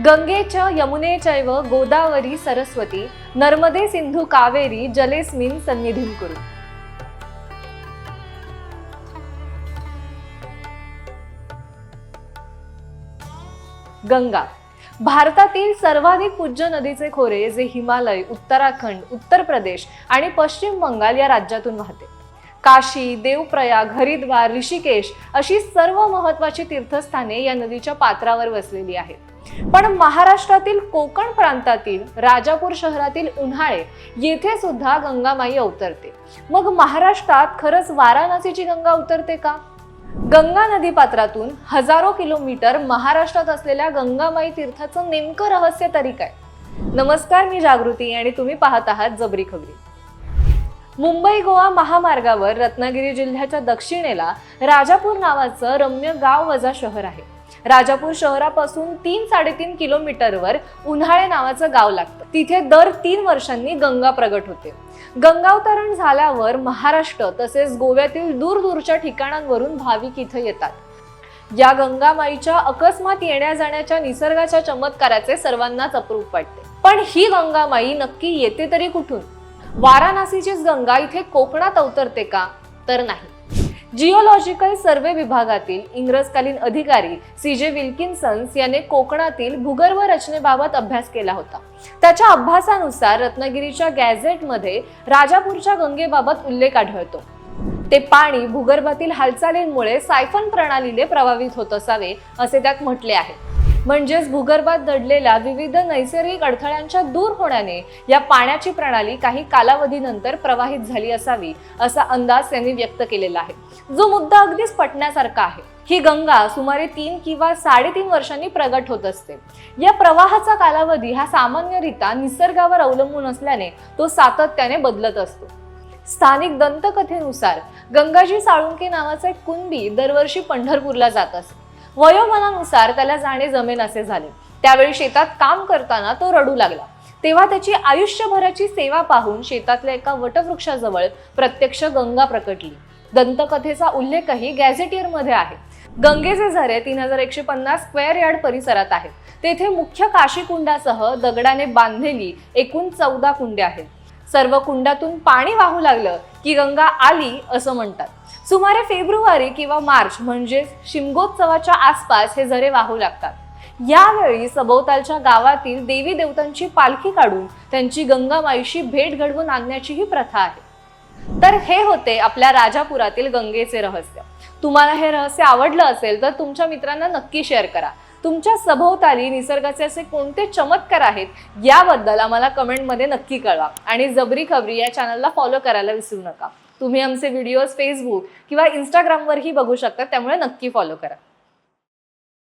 गंगेच यमुनेचैव गोदावरी सरस्वती नर्मदे सिंधू कावेरी जलेस्मिन सन्निधिं कुरु. गंगा. भारतातील सर्वाधिक पूज्य नदीचे खोरे जे हिमालय उत्तराखंड उत्तर प्रदेश आणि पश्चिम बंगाल या राज्यातून वाहते. काशी देवप्रयाग हरिद्वार ऋषिकेश अशी सर्व महत्वाची तीर्थस्थाने या नदीच्या पात्रावर वसलेली आहेत. पण महाराष्ट्रातील कोकण प्रांतातील राजापूर शहरातील उन्हाळे येथे सुद्धा गंगामाई अवतरते. मग महाराष्ट्रात खरंच वाराणसीची गंगा उतरते का? गंगा नदी पात्रातून हजारो किलोमीटर महाराष्ट्रात असलेल्या गंगामाई तीर्थाचं नेमकं रहस्य तरी काय? नमस्कार मी जागृती आणि तुम्ही पाहत आहात जबरी खबरी. मुंबई गोवा महामार्गावर रत्नागिरी जिल्ह्याच्या दक्षिणेला राजापूर नावाचं रम्य गाव वजा शहर आहे. राजापूर शहरापासून तीन साडेतीन किलोमीटरवर उन्हाळे नावाचं गाव लागतं. तिथे दर तीन वर्षांनी गंगा प्रगट होते. गंगावतरण झाल्यावर महाराष्ट्र तसेच गोव्यातील दूरदूरच्या ठिकाणांवरून भाविक इथं येतात. या गंगामाईच्या अकस्मात येण्या जाण्याच्या निसर्गाच्या चमत्काराचे सर्वांनाच अप्रूप वाटते. पण ही गंगामाई नक्की येते तरी कुठून? वाराणसीचीच गंगा इथे कोकणात अवतरते का? तर नाही. जिओलॉजिकल सर्वे विभागातील इंग्रजकालीन अधिकारी सी जे विल्किन्सन्स याने कोकणातील भूगर्भ रचनेबाबत अभ्यास केला होता. त्याच्या अभ्यासानुसार रत्नागिरीच्या गॅझेटमध्ये राजापूरच्या गंगेबाबत उल्लेख आढळतो. ते पाणी भूगर्भातील हालचालींमुळे सायफन प्रणालीने प्रभावित होत असावे असे त्यात म्हटले आहे. म्हणजेच भूगर्भात दडलेल्या विविध नैसर्गिक अडथळ्यांच्या दूर होण्याने या पाण्याची प्रणाली काही कालावधीनंतर प्रवाहित झाली असावी असा अंदाज त्यांनी व्यक्त केलेला आहे. जो मुद्दा अगदीच पटण्यासारखा आहे. ही गंगा सुमारे तीन किंवा साडेतीन वर्षांनी प्रगट होत असते. या प्रवाहाचा कालावधी हा सामान्यरित्या निसर्गावर अवलंबून असल्याने तो सातत्याने बदलत असतो. स्थानिक दंतकथेनुसार गंगाजी साळुंके नावाचा एक कुणबी दरवर्षी पंढरपूरला जात असे. वयोमानानुसार त्याला जाणे जमेन असे झाले. त्यावेळी शेतात काम करताना तो रडू लागला. तेव्हा त्याची आयुष्यभराची सेवा पाहून शेतातल्या एका वटवृक्षाजवळ प्रत्यक्ष गंगा प्रकटली. दंतकथेचा उल्लेखही गॅझेटियरमध्ये आहे. गंगेचे झरे तीन हजार एकशे पन्नास स्क्वेअर यार्ड परिसरात आहेत. तेथे मुख्य काशी कुंडासह दगडाने बांधलेली एकूण चौदा कुंडे आहेत. सर्व कुंडातून पाणी वाहू लागलं की गंगा आली असं म्हणतात. सुमारे फेब्रुवारी किंवा मार्च म्हणजे शिमगोत्सवाच्या आसपास हे झरे वाहू लागतात. यावेळी सभोवतालच्या गावातील देवी देवतांची पालखी काढून त्यांची गंगामाईशी भेट घडवून आणण्याची ही प्रथा आहे. तर हे होते आपल्या राजापुरातील गंगेचे रहस्य. तुम्हाला हे रहस्य आवडलं असेल तर तुमच्या मित्रांना नक्की शेअर करा. तुमच्या सभोवताली निसर्गाचे असे कोणते चमत्कार आहेत याबद्दल आम्हाला कमेंटमध्ये नक्की कळवा. आणि जबरी खबरी या चॅनलला फॉलो करायला विसरू नका. तुम्ही आमचे व्हिडिओज फेसबुक किंवा इंस्टाग्रामवरही बघू शकता त्यामुळे नक्की फॉलो करा.